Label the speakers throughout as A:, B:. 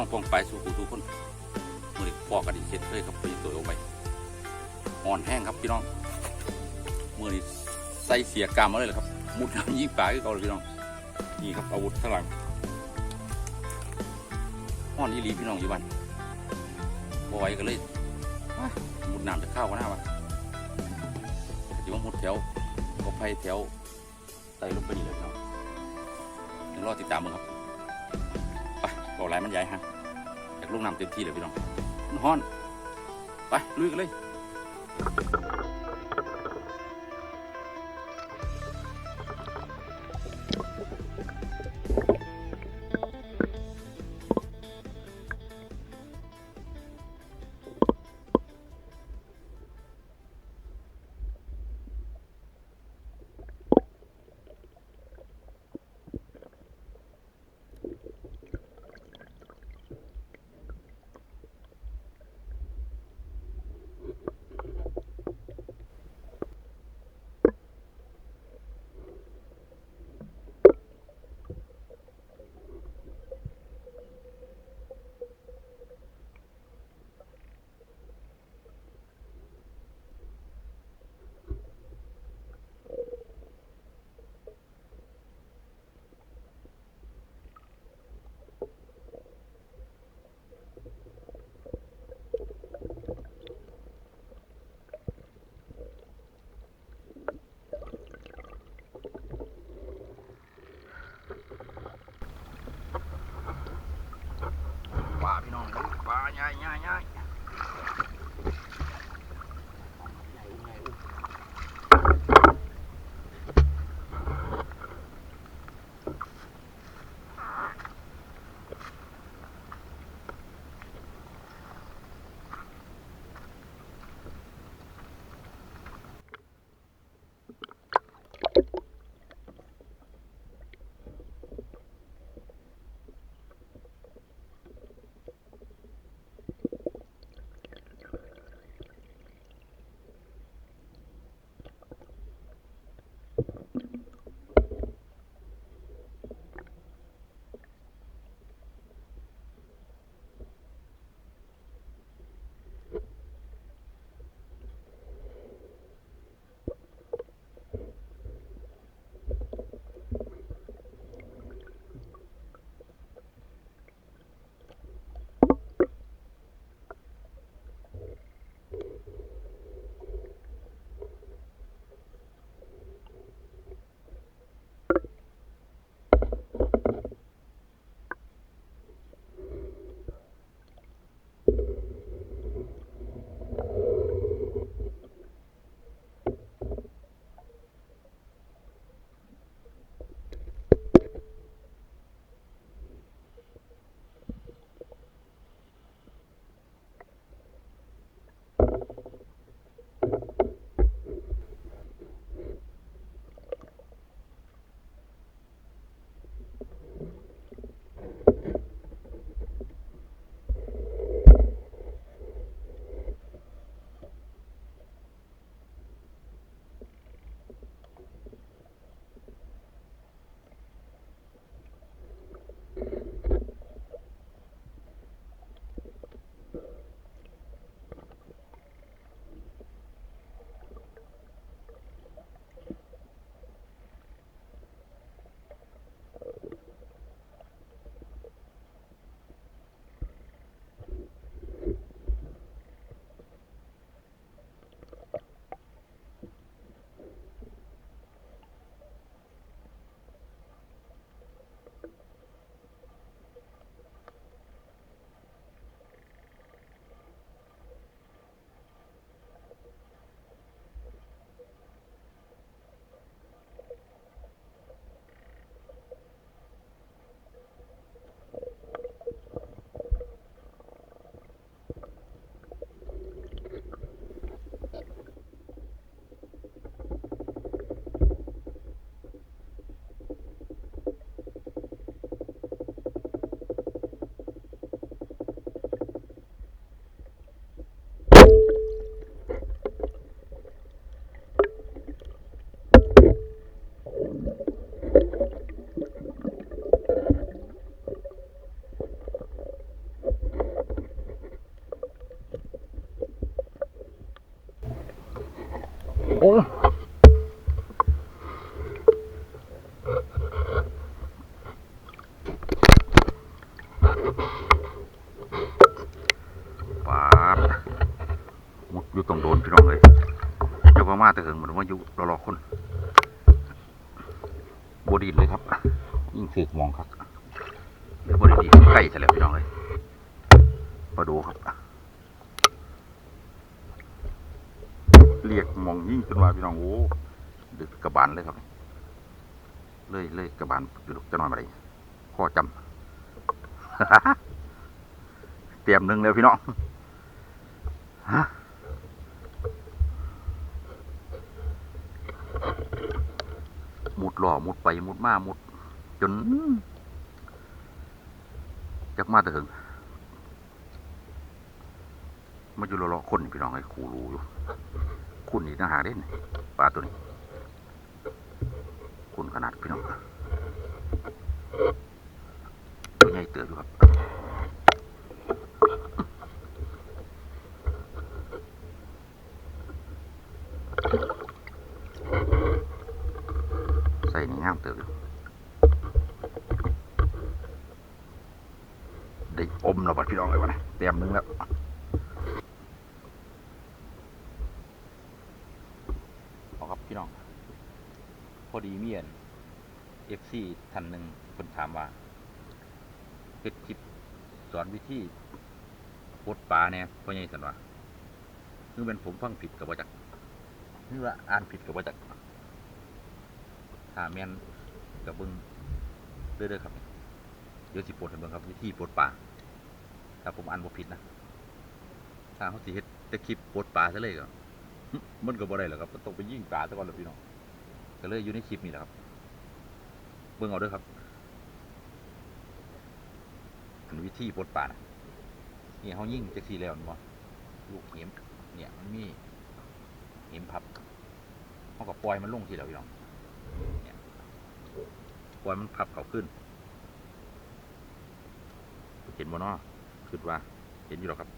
A: น้องปองไปสู่ผู้ทุกคนมือนี้พอกันอีกเช่นเคยครับไปตัวเอาไปอ่อนแห้งครับพี่น้องมือนี้ใส่เสียกรรมมาเลยเหรอครับ มุดน้ำยิงปลาให้เขาเลยพี่น้อง นี่ครับอาวุธข้างหลังห้อนอีหลีพี่น้องอยู่บ้านบ่ไหวก็เลยมุดน้ำจะเข้ากันหน้าวะปฏิว่ามุดแถวก็ไปแถวไต่ลงไปนี่เลยพี่น้องเดี๋ยวรอติดตามมึงครับ ไปบอกหลายมันใหญ่ฮะ ลูกน้ำเต็มที่เลยพี่น้องฮ้อน ไปลุยกันเลย แต่เหิงเหมือนว่าอยู่รอรอคนบดีเลยครับ ยิ่งถือมองครับเดี๋ยวบดีใกล้จะแล้วพี่น้องเลยมาดูครับ เรียกมองยิ่งขึ้นมาพี่น้องโอ้ดึกกระบาลเลยครับ เลยเลยกระบาลอยู่จะนอนอะไรข้อจำเตรียมหนึ่งแล้วพี่น้องฮะมุดหล่อ มุดไปมุดมามุด จนจักมาแต่ถึงมาอยู่รอๆคนนี่พี่น้องไอ้คูรูอยู่คุณนี่นะหาเด่นปลาตัวนี้ คุณขนาดพี่น้องตัวใหญ่เติบอยู่ครับ ใส่นี่งามเติบได้อมแล้วบัดพี่น้องเลยวะนะเตรียมนึงแล้วเอาครับพี่น้อง พอดีเมียนเอฟซีท่านหนึ่งคนถามว่าเฮ็ดคลิปสอนวิธีปดปลาเนี่ยพ่อใหญ่สันว่าคือเป็นผมฟังผิดกับว่าจักคือว่าอ่านผิดกับว่าจักาแมนกับเบิ้งเรื่อยๆครับ เดี๋ยวสิปลดให้เบิ้งครับวิธีปลดปลาถ้าผมอ่านบ่ผิดนะถ้าเขาสิเฮ็ดแต่คลิปปลดปลาซะเลยก็มันก็บ่ได้หรอกครับมันต้องไปยิ่งปลาซะก่อนหล้วพี่น้องก็เลยอยู่ในคลิปนี่แหละครับเบิ่งเอาด้วยครับอันวิธีปลดปลานะนี่เขายิ่งจักสีแล้วเนาะลูกเห็มเนี่ยมันมีเห็มพับเขาก็ปล่อยมันลงทีแล้วพี่น้องเนี่ย ปล่อยมันพับเขาขึ้น เห็นบ่เนาะคิดว่า เห็นอยู่หรอครับ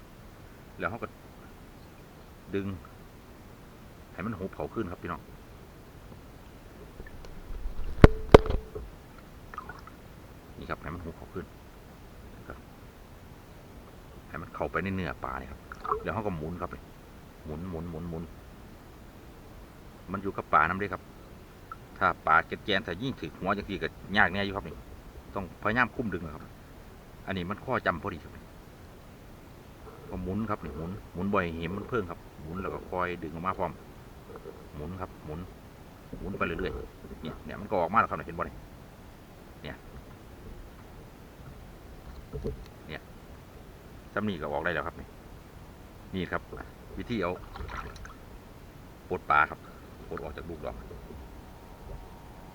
A: แล้วเขาก็ดึง ให้มันหุบเขาขึ้นครับพี่น้องนี่ครับให้มันหุบเขาขึ้นให้มันเข้าไปในเนื้อปลาเนี่ยครับแล้วเขาก็หมุนครับเลยหมุนหมุนหมุนหมุนมันอยู่กับปลาน้ำเด้ครับ ถ้าปลาแกนๆถ้ายิ่งถือหัวจังทีก็ยากแน่อยู่ครับนี่ต้องพยายามคุ้มดึงนะครับ อันนี้มันข้อจำพอดีครับก็หมุนครับนี่หมุนหมุนบ่อยเห็นมันเพิ่งครับ หมุนแล้วก็คอยดึงออกมาพร้อม หมุนครับ หมุน หมุนไปเรื่อยๆเนี่ยเนี่ยมันก็ออกมาแล้วครับเห็นบ่เนี่ยเนี่ยเนี่ยซ้ำนี่ก็ออกได้แล้วครับนี่นี่ครับ วิธีเอาปลดปลาครับปลดออกจากลูกดอก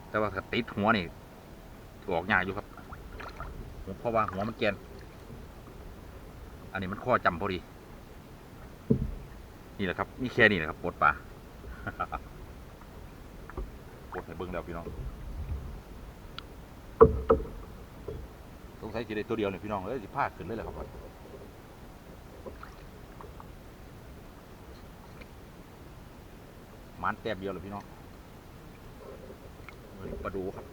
A: แต่ว่าถ้าติดหัวนี่ออกยากอยู่ครับ เพราะว่าหัวมันแกน อันนี้มันข้อจำพอดี นี่แหละครับนี่แค่นี้แหละครับปลดปลาปลดให้เบิ้งแล้วพี่น้องสงสัยจะได้ตัวเดียวเลยพี่น้องเอ้ยสิพาขึ้นเลยแหละครับมันแต้มเดียวเลยพี่น้อง ปลาดูครับ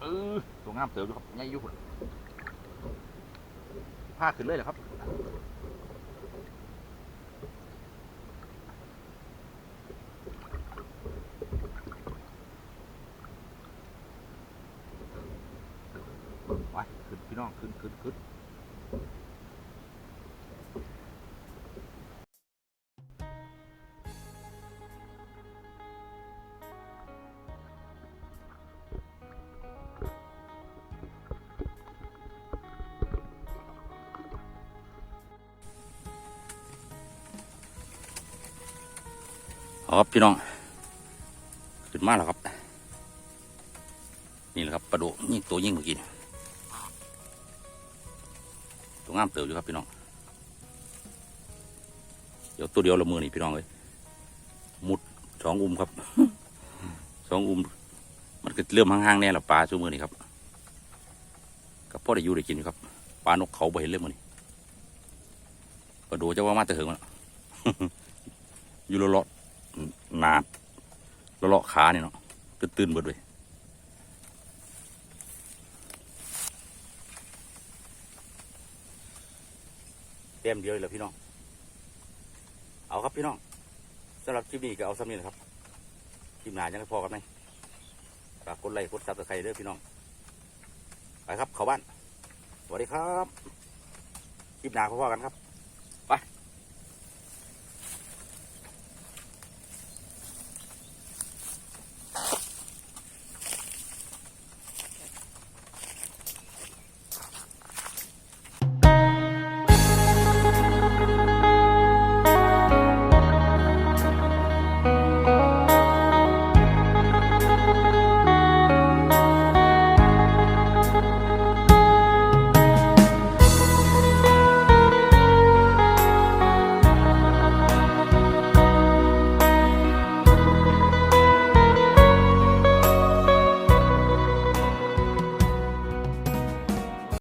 A: เออตัวงามเติบอยู่ครับใหญ่อยู่พุ่นพาขึ้นเลยเหรอครับไปขึ้นพี่น้องขึ้นขึ้นขึ้น ครับพี่น้อง ขึ้นมาแล้วครับ นี่แหละครับปลาดุนี่ตัวยิ่งเมื่อกี้นี่ตัวงามเติบอยู่ครับพี่น้อง เดี๋ยวตัวเดียวละมือนี่พี่น้องเลยมุดสองอุ้มครับสองอุ้มมันก็เริ่มห่างๆแน่ละปลาชั่วมือนี่ครับกับพ่อได้อยู่ได้กินครับปลานกเขาบ่เห็นเลยมือนี่ปลาดูจะว่ามาแต่เหิงมันอยู่เละ หนาดเลาะขาเนี่ยเนาะตื่นๆเบิดเลยเต็มเดียวเลยหรอพี่น้อง เอาครับพี่น้องสำหรับคลิปนี้ก็เอาสำนี้นะครับคลิปหนายังพอกันไหมฝากกดไลค์กดซับสไครต์เด้อพี่น้อง ไปครับเข้าบ้าน สวัสดีครับ คลิปหนาพอๆกันครับ